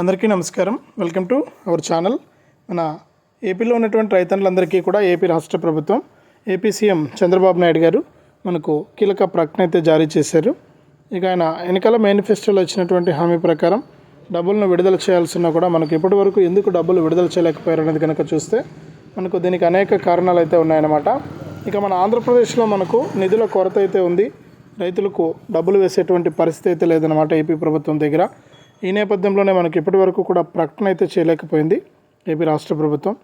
అందరికీ నమస్కారం. Welcome to our channel. మన ఏపీలో ఉన్నటువంటి రైతన్నులందరికీ కూడా ఏపీ రాష్ట్ర ప్రభుత్వం ఏపీ సీఎం చంద్రబాబు నాయుడు గారు మనకు కీలక ప్రకటన అయితే జారీ చేశారు. ఇక ఆయన ఎన్నికల మేనిఫెస్టోలో ఇచ్చినటువంటి హామీ ప్రకారం డబ్బులను విడుదల చేయాల్సిన కూడా మనకు ఇప్పటి వరకు ఎందుకు డబ్బులు విడుదల చేయలేకపోయారు అనేది కనుక చూస్తే మనకు దీనికి అనేక కారణాలు అయితే ఉన్నాయన్నమాట. ఇక మన ఆంధ్రప్రదేశ్లో మనకు నిధుల కొరత అయితే ఉంది. రైతులకు డబ్బులు వేసేటువంటి పరిస్థితి అయితే లేదన్నమాట ఏపీ ప్రభుత్వం దగ్గర. ఈ నేపథ్యంలోనే మనకి ఇప్పటి వరకు కూడా ప్రకటన అయితే చేయలేకపోయింది ఏపీ రాష్ట్ర ప్రభుత్వం.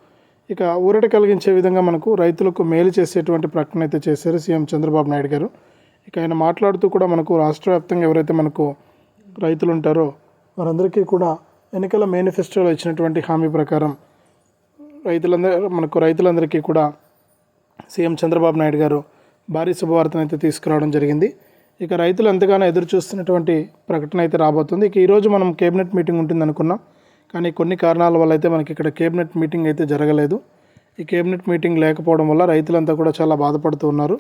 ఇక ఊరట కలిగించే విధంగా మనకు రైతులకు మేలు చేసేటువంటి ప్రకటన అయితే చేశారు సీఎం చంద్రబాబు నాయుడు గారు. ఇక ఆయన మాట్లాడుతూ కూడా మనకు రాష్ట్ర వ్యాప్తంగా ఎవరైతే మనకు రైతులు ఉంటారో వారందరికీ కూడా ఎన్నికల మేనిఫెస్టోలో ఇచ్చినటువంటి హామీ ప్రకారం రైతులందరూ మనకు రైతులందరికీ కూడా సీఎం చంద్రబాబు నాయుడు గారు భారీ శుభవార్తను అయితే తీసుకురావడం జరిగింది. ఇక రైతులు ఎంతగానో ఎదురు చూస్తున్నటువంటి ప్రకటన అయితే రాబోతుంది. ఇక ఈరోజు మనం కేబినెట్ మీటింగ్ ఉంటుంది అనుకున్నాం. కానీ కొన్ని కారణాల వల్ల అయితే మనకి ఇక్కడ కేబినెట్ మీటింగ్ అయితే జరగలేదు. ఈ కేబినెట్ మీటింగ్ లేకపోవడం వల్ల రైతులంతా కూడా చాలా బాధపడుతూ ఉన్నారు.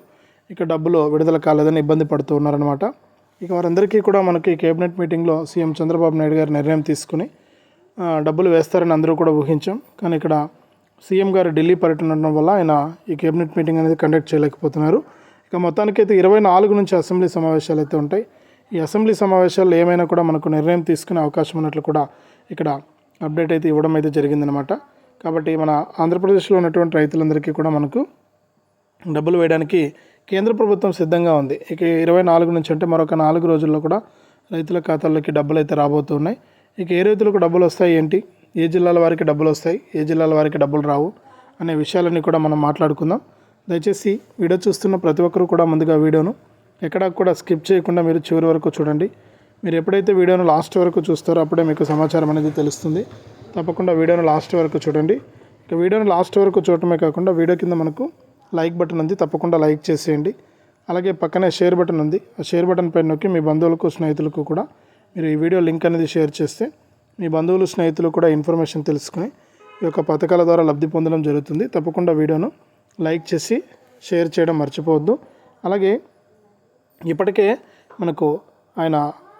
ఇక డబ్బులు విడుదల కాలేదని ఇబ్బంది పడుతూ ఉన్నారనమాట ఇక వారందరికీ కూడా మనకి కేబినెట్ మీటింగ్లో సీఎం చంద్రబాబు నాయుడు గారు నిర్ణయం తీసుకుని డబ్బులు వేస్తారని అందరూ కూడా ఊహించాం. కానీ ఇక్కడ సీఎం గారు ఢిల్లీ పర్యటన ఉండడం వల్ల ఆయన ఈ కేబినెట్ మీటింగ్ అనేది కండక్ట్ చేయలేకపోతున్నారు. ఇక మొత్తానికైతే ఇరవై నాలుగు నుంచి అసెంబ్లీ సమావేశాలు అయితే ఉంటాయి. ఈ అసెంబ్లీ సమావేశాల్లో ఏమైనా కూడా మనకు నిర్ణయం తీసుకునే అవకాశం ఉన్నట్లు కూడా ఇక్కడ అప్డేట్ అయితే ఇవ్వడం అయితే జరిగిందనమాట కాబట్టి మన ఆంధ్రప్రదేశ్లో ఉన్నటువంటి రైతులందరికీ కూడా మనకు డబ్బులు వేయడానికి కేంద్ర ప్రభుత్వం సిద్ధంగా ఉంది. ఇక ఇరవై నాలుగు నుంచి అంటే మరొక నాలుగు రోజుల్లో కూడా రైతుల ఖాతాల్లోకి డబ్బులు అయితే రాబోతున్నాయి ఇక ఏ రైతులకు డబ్బులు వస్తాయి ఏంటి? ఏ జిల్లాల వారికి డబ్బులు వస్తాయి? ఏ జిల్లాల వారికి డబ్బులు రావు? అనే విషయాలన్నీ కూడా మనం మాట్లాడుకుందాం. దయచేసి వీడియో చూస్తున్న ప్రతి ఒక్కరూ కూడా ముందుగా వీడియోను ఎక్కడా కూడా స్కిప్ చేయకుండా మీరు చివరి వరకు చూడండి. మీరు ఎప్పుడైతే వీడియోను లాస్ట్ వరకు చూస్తారో అప్పుడే మీకు సమాచారం అనేది తెలుస్తుంది. తప్పకుండా వీడియోను లాస్ట్ వరకు చూడండి. ఇక వీడియోను లాస్ట్ వరకు చూడటమే కాకుండా వీడియో కింద మనకు లైక్ బటన్ ఉంది. తప్పకుండా లైక్ చేసేయండి. అలాగే పక్కనే షేర్ బటన్ ఉంది. ఆ షేర్ బటన్ పైన నొక్కి మీ బంధువులకు స్నేహితులకు కూడా మీరు ఈ వీడియో లింక్ అనేది షేర్ చేస్తే మీ బంధువులు స్నేహితులు కూడా ఇన్ఫర్మేషన్ తెలుసుకుని ఈ యొక్క పథకాల ద్వారా లబ్ధి పొందడం జరుగుతుంది. తప్పకుండా వీడియోను లైక్ చేసి షేర్ చేయడం మర్చిపోవద్దు. అలాగే ఇప్పటికే మనకు ఆయన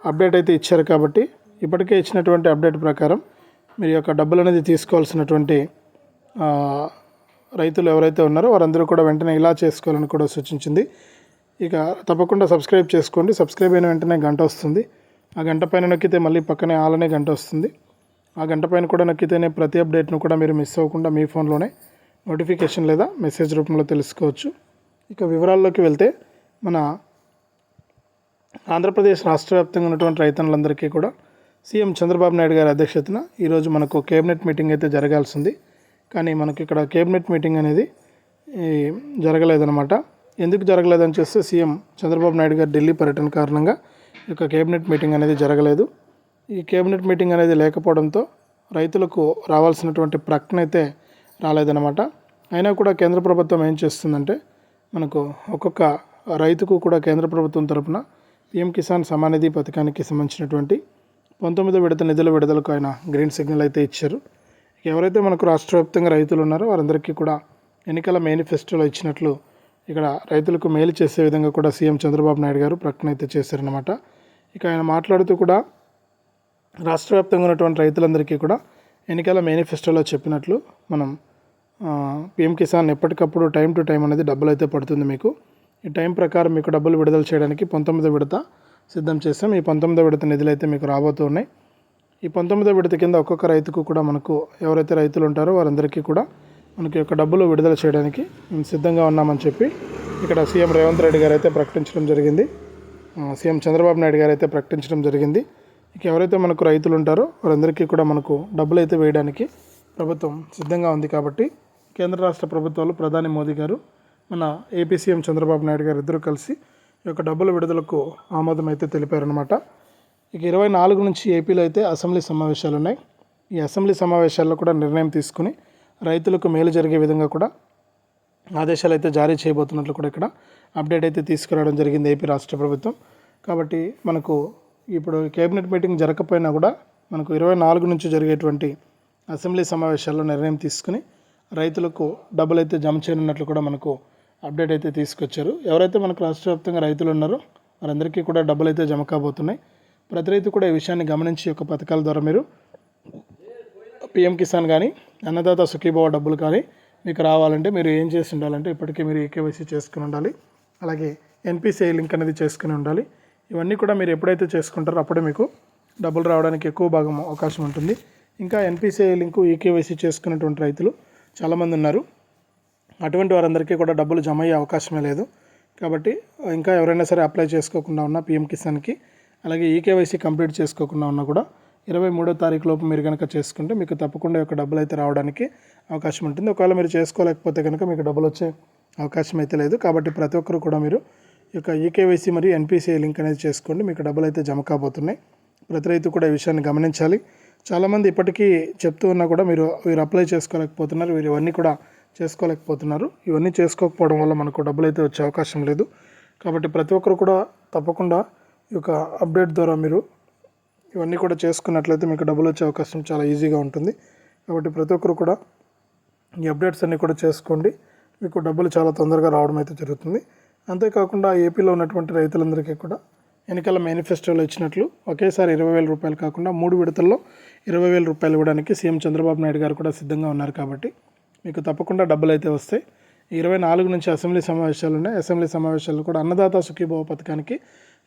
అప్డేట్ అయితే ఇచ్చారు కాబట్టి ఇప్పటికే ఇచ్చినటువంటి అప్డేట్ ప్రకారం మీరు యొక్క డబ్బులు అనేది తీసుకోవాల్సినటువంటి రైతులు ఎవరైతే ఉన్నారో వారందరూ కూడా వెంటనే ఇలా చేసుకోవాలని కూడా సూచించింది. ఇక తప్పకుండా సబ్స్క్రైబ్ చేసుకోండి. సబ్స్క్రైబ్ అయిన వెంటనే గంట వస్తుంది. ఆ గంట పైన నొక్కితే మళ్ళీ పక్కనే ఆలనే గంట వస్తుంది. ఆ గంట పైన కూడా నొక్కితేనే ప్రతి అప్డేట్ను కూడా మీరు మిస్ అవ్వకుండా మీ ఫోన్లోనే నోటిఫికేషన్ లేదా మెసేజ్ రూపంలో తెలుసుకోవచ్చు. ఇక వివరాల్లోకి వెళ్తే మన ఆంధ్రప్రదేశ్ రాష్ట్ర వ్యాప్తంగా ఉన్నటువంటి రైతన్నులందరికీ కూడా సీఎం చంద్రబాబు నాయుడు గారి అధ్యక్షతన ఈరోజు మనకు కేబినెట్ మీటింగ్ అయితే జరగాల్సింది. కానీ మనకి ఇక్కడ కేబినెట్ మీటింగ్ అనేది జరగలేదనమాట జరగలేదన్నమాట. ఎందుకు జరగలేదని చూస్తే సీఎం చంద్రబాబు నాయుడు గారు ఢిల్లీ పర్యటన కారణంగా ఈ యొక్క కేబినెట్ మీటింగ్ అనేది జరగలేదు. ఈ కేబినెట్ మీటింగ్ అనేది లేకపోవడంతో రైతులకు రావాల్సినటువంటి ప్రకటన అయితే రాలేదన్నమాట. అయినా కూడా కేంద్ర ప్రభుత్వం ఏం చేస్తుందంటే మనకు ఒక్కొక్క రైతుకు కూడా కేంద్ర ప్రభుత్వం తరపున పిఎం కిసాన్ సమానిధి పథకానికి సంబంధించినటువంటి పంతొమ్మిదో విడత నిధుల విడుదలకు ఆయన గ్రీన్ సిగ్నల్ అయితే ఇచ్చారు. ఎవరైతే మనకు రాష్ట్ర వ్యాప్తంగా రైతులు ఉన్నారో వారందరికీ కూడా ఎన్నికల మేనిఫెస్టోలో ఇచ్చినట్లు ఇక్కడ రైతులకు మేలు చేసే విధంగా కూడా సీఎం చంద్రబాబు నాయుడు గారు ప్రకటన అయితే చేశారనమాట ఇక ఆయన మాట్లాడుతూ కూడా రాష్ట్ర వ్యాప్తంగా ఉన్నటువంటి రైతులందరికీ కూడా ఎన్నికల మేనిఫెస్టోలో చెప్పినట్లు మనం పిఎం కిసాన్ ఎప్పటికప్పుడు టైం టు టైం అనేది డబ్బులు అయితే పడుతుంది మీకు. ఈ టైం ప్రకారం మీకు డబ్బులు విడుదల చేయడానికి పంతొమ్మిదో విడత సిద్ధం చేస్తాం ఈ పంతొమ్మిదో విడత నిధులు అయితే మీకు రాబోతున్నాయి ఈ పంతొమ్మిదో విడత కింద ఒక్కొక్క రైతుకు కూడా మనకు ఎవరైతే రైతులు ఉంటారో వారందరికీ కూడా మనకి యొక్క డబ్బులు విడుదల చేయడానికి మేము సిద్ధంగా ఉన్నామని చెప్పి ఇక్కడ సీఎం రేవంత్ రెడ్డి గారు అయితే ప్రకటించడం జరిగింది. సీఎం చంద్రబాబు నాయుడు గారు అయితే ప్రకటించడం జరిగింది. ఇక ఎవరైతే మనకు రైతులు ఉంటారో వారందరికీ కూడా మనకు డబ్బులు అయితే వేయడానికి ప్రభుత్వం సిద్ధంగా ఉంది కాబట్టి కేంద్ర రాష్ట్ర ప్రభుత్వాలు ప్రధాని మోదీ గారు మన ఏపీ సీఎం చంద్రబాబు నాయుడు గారు ఇద్దరు కలిసి ఈ యొక్క డబ్బుల విడుదలకు ఆమోదం అయితే తెలిపారనమాట ఇక ఇరవై నాలుగు నుంచి ఏపీలో అయితే అసెంబ్లీ సమావేశాలు ఉన్నాయి. ఈ అసెంబ్లీ సమావేశాల్లో కూడా నిర్ణయం తీసుకుని రైతులకు మేలు జరిగే విధంగా కూడా ఆదేశాలు అయితే జారీ చేయబోతున్నట్లు కూడా ఇక్కడ అప్డేట్ అయితే తీసుకురావడం జరిగింది ఏపీ రాష్ట్ర ప్రభుత్వం. కాబట్టి మనకు ఇప్పుడు కేబినెట్ మీటింగ్ జరగకపోయినా కూడా మనకు ఇరవై నాలుగు నుంచి జరిగేటువంటి అసెంబ్లీ సమావేశాల్లో నిర్ణయం తీసుకుని రైతులకు డబ్బులు అయితే జమ చేయనున్నట్లు కూడా మనకు అప్డేట్ అయితే తీసుకొచ్చారు. ఎవరైతే మనకు రాష్ట్ర వ్యాప్తంగా రైతులు ఉన్నారో వారందరికీ కూడా డబ్బులు అయితే జమ కాబోతున్నాయి. ప్రతి రైతు కూడా ఈ విషయాన్ని గమనించి ఒక యొక్క పథకాల ద్వారా మీరు పిఎం కిసాన్ కానీ అన్నదాత సుఖీభావ డబ్బులు కానీ మీకు రావాలంటే మీరు ఏం చేసి ఉండాలంటే ఇప్పటికే మీరు ఏకేవైసీ చేసుకుని ఉండాలి. అలాగే ఎన్పిసిఐ లింక్ అనేది చేసుకుని ఉండాలి. ఇవన్నీ కూడా మీరు ఎప్పుడైతే చేసుకుంటారో అప్పుడే మీకు డబ్బులు రావడానికి ఎక్కువ భాగం అవకాశం ఉంటుంది. ఇంకా ఎన్పిసిఐ లింకు ఈకేవైసీ చేసుకున్నటువంటి రైతులు చాలామంది ఉన్నారు. అటువంటి వారందరికీ కూడా డబ్బులు జమ అయ్యే అవకాశమే లేదు. కాబట్టి ఇంకా ఎవరైనా సరే అప్లై చేసుకోకుండా ఉన్న పిఎం కిసాన్కి అలాగే ఈకేవైసీ కంప్లీట్ చేసుకోకుండా ఉన్నా కూడా ఇరవై మూడో తారీఖు లోపు మీరు కనుక చేసుకుంటే మీకు తప్పకుండా యొక్క డబ్బులు అయితే రావడానికి అవకాశం ఉంటుంది. ఒకవేళ మీరు చేసుకోలేకపోతే కనుక మీకు డబ్బులు వచ్చే అవకాశం అయితే లేదు. కాబట్టి ప్రతి ఒక్కరు కూడా మీరు ఈ యొక్క ఈకేవైసీ మరియు ఎన్పిసిఐ లింక్ అనేది చేసుకోండి. మీకు డబ్బులు అయితే జమ కాబోతున్నాయి. ప్రతి రైతు కూడా ఈ విషయాన్ని గమనించాలి. చాలామంది ఇప్పటికీ చెప్తూ ఉన్నా కూడా మీరు వీరు అప్లై చేసుకోలేకపోతున్నారు వీరు ఇవన్నీ కూడా చేసుకోలేకపోతున్నారు. ఇవన్నీ చేసుకోకపోవడం వల్ల మనకు డబ్బులు అయితే వచ్చే అవకాశం లేదు. కాబట్టి ప్రతి ఒక్కరు కూడా తప్పకుండా ఈ యొక్క అప్డేట్ ద్వారా మీరు ఇవన్నీ కూడా చేసుకున్నట్లయితే మీకు డబ్బులు వచ్చే అవకాశం చాలా ఈజీగా ఉంటుంది. కాబట్టి ప్రతి ఒక్కరు కూడా ఈ అప్డేట్స్ అన్నీ కూడా చేసుకోండి. మీకు డబ్బులు చాలా తొందరగా రావడం అయితే జరుగుతుంది. అంతేకాకుండా ఏపీలో ఉన్నటువంటి రైతులందరికీ కూడా ఎన్నికల మేనిఫెస్టోలో ఇచ్చినట్లు ఒకేసారి ఇరవై వేల రూపాయలు కాకుండా మూడు విడతల్లో ఇరవై వేల రూపాయలు ఇవ్వడానికి సీఎం చంద్రబాబు నాయుడు గారు కూడా సిద్ధంగా ఉన్నారు కాబట్టి మీకు తప్పకుండా డబ్బులు అయితే వస్తాయి. ఇరవై నాలుగు నుంచి అసెంబ్లీ సమావేశాలు ఉన్నాయి. అసెంబ్లీ సమావేశాల్లో కూడా అన్నదాత సుఖీభావ పథకానికి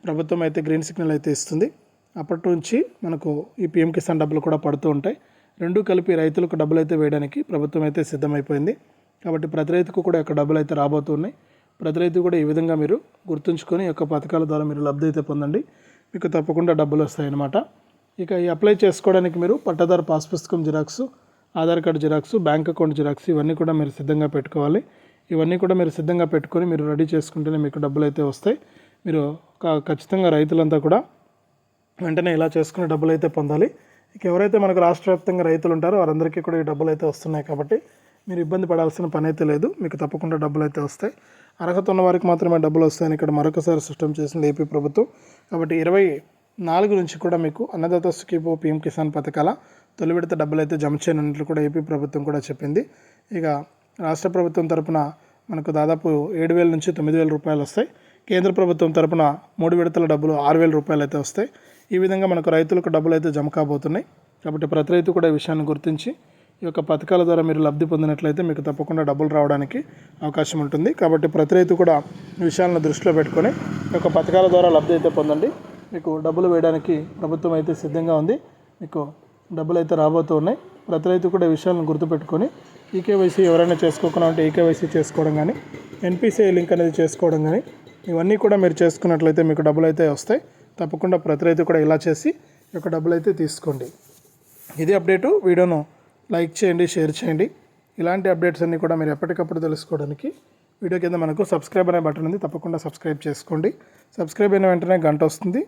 ప్రభుత్వం అయితే గ్రీన్ సిగ్నల్ అయితే ఇస్తుంది. అప్పటి నుంచి మనకు ఈ పిఎం కిసాన్ డబ్బులు కూడా పడుతూ ఉంటాయి. రెండు కలిపి రైతులకు డబ్బులు అయితే వేయడానికి ప్రభుత్వం అయితే సిద్ధమైపోయింది. కాబట్టి ప్రతి రైతుకు కూడా ఇక్కడ డబ్బులు అయితే రాబోతున్నాయి. ప్రతి రైతు కూడా ఈ విధంగా మీరు గుర్తుంచుకొని యొక్క పథకాల ద్వారా మీరు లబ్ధి అయితే పొందండి. మీకు తప్పకుండా డబ్బులు వస్తాయన్నమాట. ఇక ఈ అప్లై చేసుకోవడానికి మీరు పట్టాదారు పాస్ పుస్తకం xerox Aadhaar card xerox bank account xerox ఇవన్నీ కూడా మీరు సిద్ధంగా పెట్టుకోవాలి. ఇవన్నీ కూడా మీరు సిద్ధంగా పెట్టుకొని మీరు రెడీ చేసుకుంటేనే మీకు డబ్బులు అయితే వస్తాయి. మీరు ఖచ్చితంగా రైతులంతా కూడా వెంటనే ఇలా చేసుకుని డబ్బులు అయితే పొందాలి. ఇక ఎవరైతే మనకు రాష్ట్ర వ్యాప్తంగా రైతులు ఉంటారో వారందరికీ కూడా ఈ డబ్బులు అయితే వస్తున్నాయి కాబట్టి మీరు ఇబ్బంది పడాల్సిన పని అయితే లేదు. మీకు తప్పకుండా డబ్బులు అయితే వస్తాయి. అర్హత ఉన్న వారికి మాత్రమే డబ్బులు వస్తాయని ఇక్కడ మరొకసారి సిస్టమ్ చేసింది ఏపీ ప్రభుత్వం. కాబట్టి ఇరవై నాలుగు నుంచి కూడా మీకు అన్నదాత సుఖీపో పీఎం కిసాన్ పథకాల తొలి విడత డబ్బులు అయితే జమ చేయనున్నట్లు కూడా ఏపీ ప్రభుత్వం కూడా చెప్పింది. ఇక రాష్ట్ర ప్రభుత్వం తరపున మనకు దాదాపు ఏడు వేల నుంచి తొమ్మిది వేల రూపాయలు వస్తాయి. కేంద్ర ప్రభుత్వం తరపున మూడు విడతల డబ్బులు ఆరు వేల రూపాయలు అయితే వస్తాయి. ఈ విధంగా మనకు రైతులకు డబ్బులు అయితే జమ కాబోతున్నాయి. కాబట్టి ప్రతి రైతు కూడా ఈ విషయాన్ని గుర్తించి ఈ యొక్క పథకాల ద్వారా మీరు లబ్ధి పొందినట్లయితే మీకు తప్పకుండా డబ్బులు రావడానికి అవకాశం ఉంటుంది. కాబట్టి ప్రతి రైతు కూడా విషయాలను దృష్టిలో పెట్టుకొని ఈ యొక్క పథకాల ద్వారా లబ్ధి అయితే పొందండి. మీకు డబ్బులు వేయడానికి ప్రభుత్వం అయితే సిద్ధంగా ఉంది. మీకు డబ్బులు అయితే రాబోతూ ఉన్నాయి. ప్రతి రైతు కూడా విషయాలను గుర్తుపెట్టుకొని ఈకేవైసీ ఎవరైనా చేసుకోకుండా ఉంటే ఈకేవైసీ చేసుకోవడం కానీ ఎన్పిసిఐ లింక్ అనేది చేసుకోవడం కానీ ఇవన్నీ కూడా మీరు చేసుకున్నట్లయితే మీకు డబ్బులు అయితే వస్తాయి. తప్పకుండా ప్రతి రైతు కూడా ఇలా చేసి ఈ యొక్క డబ్బులు అయితే తీసుకోండి. ఇది అప్డేటు. వీడియోను లైక్ చేయండి షేర్ చేయండి. ఇలాంటి అప్డేట్స్ అన్నీ కూడా మీరు ఎప్పటికప్పుడు తెలుసుకోవడానికి వీడియో కింద మనకు సబ్స్క్రైబ్ అనే బటన్ ఉంది తప్పకుండా సబ్స్క్రైబ్ చేసుకోండి. సబ్స్క్రైబ్ అయిన వెంటనే గంట వస్తుంది.